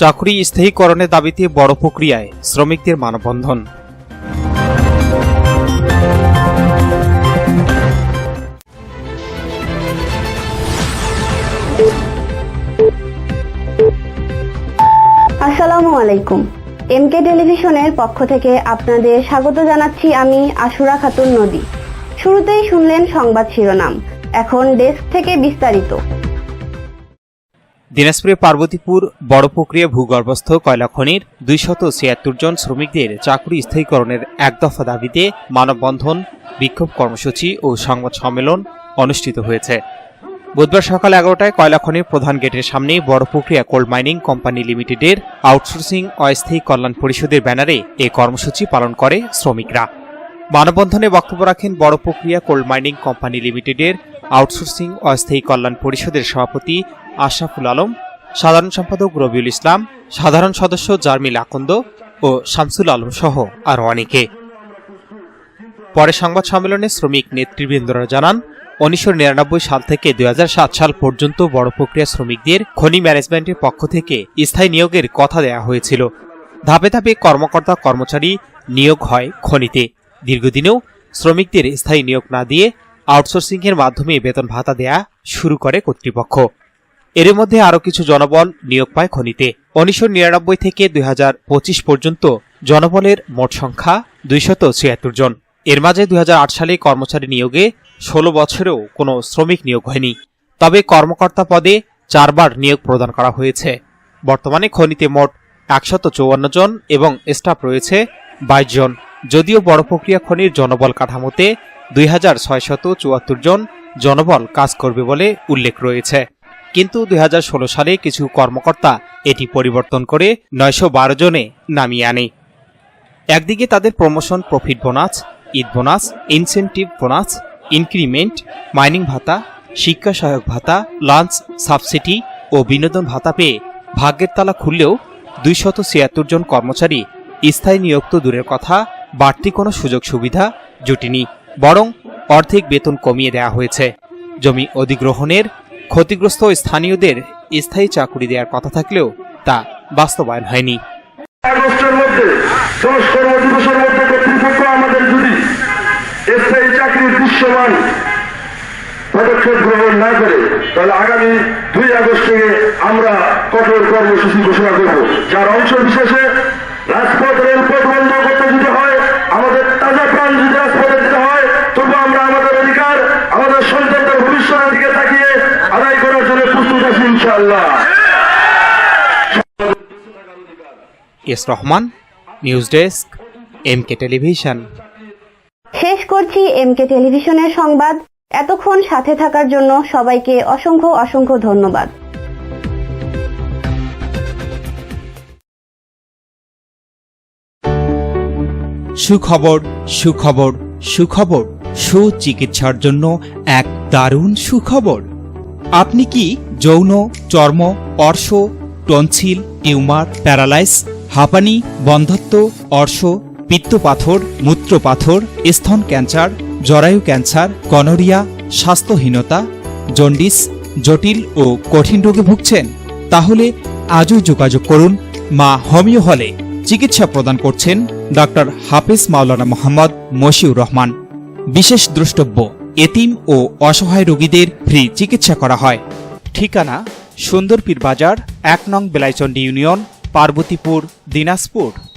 চাকরি স্থায়ীকরণের দাবিতে বড় প্রক্রিয়ায় শ্রমিকদের মানববন্ধন। আসসালামু আলাইকুম। এমকে টেলিভিশনের পক্ষ থেকে আপনাদের স্বাগত জানাচ্ছি আমি আশুরা খাতুন নদী। শুরুতেই শুনলেন সংবাদ শিরোনাম। এখন ডেস্ক থেকে বিস্তারিত। দিনাজপুরের পার্বতীপুর বড় প্রক্রিয়া ভূগর্ভস্থ কয়লা খনির দুইশত ছিয়াত্তর জন শ্রমিকদের চাকরি স্থায়ীকরণের এক দফা দাবিতে মানববন্ধন, বিক্ষোভ কর্মসূচি ও সংবাদ সম্মেলন অনুষ্ঠিত হয়েছে। বুধবার সকাল এগারোটায় কয়লা খনির প্রধান গেটের সামনে বড় প্রক্রিয়া কোল মাইনিং কোম্পানি লিমিটেডের আউটসোর্সিং অস্থায়ী কল্যাণ পরিষদের ব্যানারে এ কর্মসূচি পালন করে শ্রমিকরা। মানববন্ধনে বক্তব্য রাখেন বড় প্রক্রিয়া কোল মাইনিং কোম্পানি লিমিটেডের আউটসোর্সিং অস্থায়ী কল্যাণ পরিষদের সভাপতি আশরাফুল আলম, সাধারণ সম্পাদক রবিউল ইসলাম, সাধারণ সদস্য জার্মিল আকন্দ ও শামসুল আলম সহ আরও অনেকে। পরে সংবাদ সম্মেলনে শ্রমিক নেতৃবৃন্দরা জানান, উনিশশো নিরানব্বই সাল থেকে দু হাজার সাত সাল পর্যন্ত বড় প্রক্রিয়া শ্রমিকদের খনি ম্যানেজমেন্টের পক্ষ থেকে স্থায়ী নিয়োগের কথা দেয়া হয়েছিল। ধাপে ধাপে কর্মকর্তা কর্মচারী নিয়োগ হয় খনিতে। দীর্ঘদিনেও শ্রমিকদের স্থায়ী নিয়োগ না দিয়ে আউটসোর্সিংয়ের মাধ্যমে বেতন ভাতা দেয়া শুরু করে কর্তৃপক্ষ। এর মধ্যে আরও কিছু জনবল নিয়োগ পায় খনিতে। উনিশশো নিরানব্বই থেকে দুই হাজার পঁচিশ পর্যন্ত জনবলের মোট সংখ্যা দুইশত ছিয়াত্তর জন। এর মাঝে দুই হাজার আট সালে কর্মচারী নিয়োগে ষোলো বছরেও কোনো শ্রমিক নিয়োগ হয়নি। তবে কর্মকর্তা পদে চারবার নিয়োগ প্রদান করা হয়েছে। বর্তমানে খনিতে মোট একশত জন এবং স্টাফ রয়েছে বাইশ জন। যদিও বড় প্রক্রিয়া খনির জনবল কাঠামোতে দুই জন জনবল কাজ করবে বলে উল্লেখ রয়েছে। কিন্তু দুই হাজার ষোলো সালে কিছু কর্মকর্তা এটি পরিবর্তন করে নয়শো বারো জনে নামিয়ে আনে। একদিকে তাদের promotion profit bonus, Eid bonus incentive bonus increment mining ভাতা, শিক্ষা সহায়ক ভাতা লাঞ্চ সাবসিডি ও বিনোদন ভাতা পেয়ে ভাগ্যের তালা খুললেও দুইশত ছিয়াত্তর জন কর্মচারী স্থায়ী নিয়োগ তো দূরের কথা, বাড়তি কোনো সুযোগ সুবিধা জুটিনি, বরং অর্ধেক বেতন কমিয়ে দেওয়া হয়েছে। জমি অধিগ্রহণের ক্ষতিগ্রস্ত স্থানীয়দের স্থায়ী চাকুরি দেওয়ার কথা থাকলেও তা বাস্তবায়ন হয়নি। আগস্টের মধ্যে আমাদের স্থায়ী চাকরির দৃশ্যমান পদক্ষেপ গ্রহণ না করে, তাহলে আগামী দুই আগস্ট থেকে আমরা কঠোর কর্মসূচি ঘোষণা করব। যার অংশ বিশেষে রাজপথ রেলপথ বন্ধ করতে যদি হয় আমাদের তাজা প্রাণ যদি রাজপথে দিতে হয় তবু আমরা আমাদের অধিকার আমাদের সন্তানদের ভবিষ্যতের দিকে তাকিয়ে আদায় করার জন্য S Rahman news desk M K television. শেষ করছি এমকে টেলিভিশনের সংবাদ। এতক্ষণ সাথে থাকার জন্য সবাইকে অসংখ্য অসংখ্য ধন্যবাদ। সুখবর সুখবর সুখবর। সুচিকিৎসার জন্য এক দারুণ সুখবর। আপনি কি যৌন, চর্ম, অর্শ, টনসিল, টিউমার, প্যারালাইস, হাঁপানি, বন্ধত্ব, অর্শ, পিত্তপাথর, মূত্রপাথর, স্তন ক্যান্সার, জরায়ু ক্যান্সার গনোরিয়া স্বাস্থ্যহীনতা, জন্ডিস, জটিল ও কঠিন রোগে ভুগছেন? তাহলে আজই যোগাযোগ করুন মা হোমিও হলে। চিকিৎসা প্রদান করছেন ডক্টর হাফিজ মাওলানা মোহাম্মদ মশিউর রহমান। বিশেষ দ্রষ্টব্য এতিম ও অসহায় রোগীদের ফ্রি চিকিৎসা করা হয়। ঠিকানা, সুন্দরপীর বাজার, এক নং বেলাইচন্ডী ইউনিয়ন, পার্বতীপুর, দিনাজপুর।